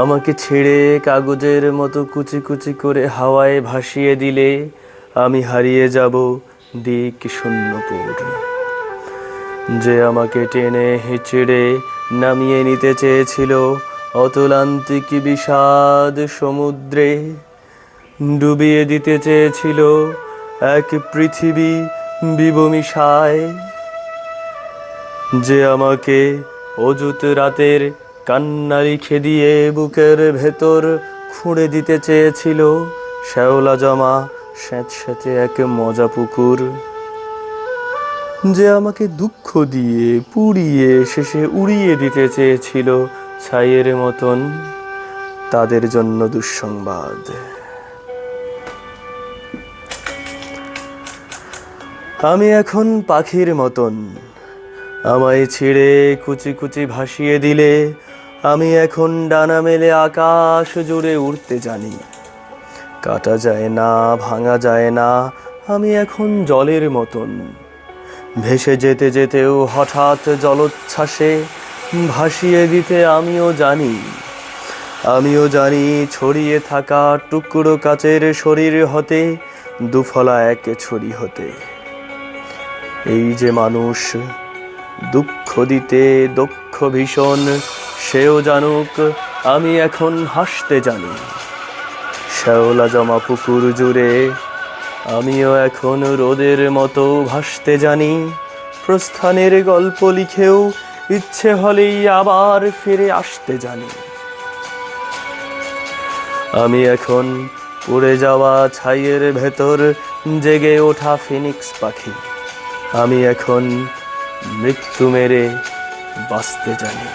আমাকে ছেড়ে কাগজের মতো কুচি কুচি করে হাওয়ায় ভাসিয়ে দিলে, আমি হারিয়ে যাব দিক শূন্যপুর যে আমাকে টেনে হিচড়ে নামিয়ে নিতে চেয়েছিল অতলান্তিক বিষাদ সমুদ্রে, ডুবিয়ে দিতে চেয়েছিল এক পৃথিবী বিবমিশায়। যে আমাকে অযুত রাতের কান্না লিখে দিয়ে বুকের ভেতর খুঁড়ে দিতে চেয়েছিল শ্যাওলা জমা স্যাঁত স্যাঁতস্যাঁতে এক মজা পুকুর। যে আমাকে দুঃখ দিয়ে পুড়িয়ে শেষে উড়িয়ে দিতে চেয়েছিল ছাইয়ের মতন, তাদের জন্য দুঃসংবাদ। আমি এখন পাখির মতন, আমায় ছিঁড়ে কুচি কুচি ভাসিয়ে দিলে আমি এখন ডানা মেলে আকাশ জুড়ে উড়তে জানি। কাটা যায় না, ভাঙা যায় না, আমি এখন জলের মতন। ভেসে যেতে যেতেও হঠাৎ জলোচ্ছ্বাসে ভাসিয়ে দিতে আমিও জানি। আমিও জানি ছড়িয়ে থাকা টুকরো কাচের শরীর হতে, দুফলা এক ছড়ি হতে। এই যে মানুষ, দুঃখ দিতে দক্ষ ভীষণ সেও জানুক, আমি এখন হাসতে জানি। শ্যাওলা জমা পুকুর জুড়ে, আমিও এখন রোদের মতো ভাসতে জানি। প্রস্থানের গল্প লিখেও ইচ্ছে হলেই আবার ফিরে আসতে জানি। আমি এখন উড়ে যাওয়া ছাইয়ের ভেতর জেগে ওঠা ফিনিক্স পাখি। আমি এখন মৃত্যু মেরে বাঁচতে জানি।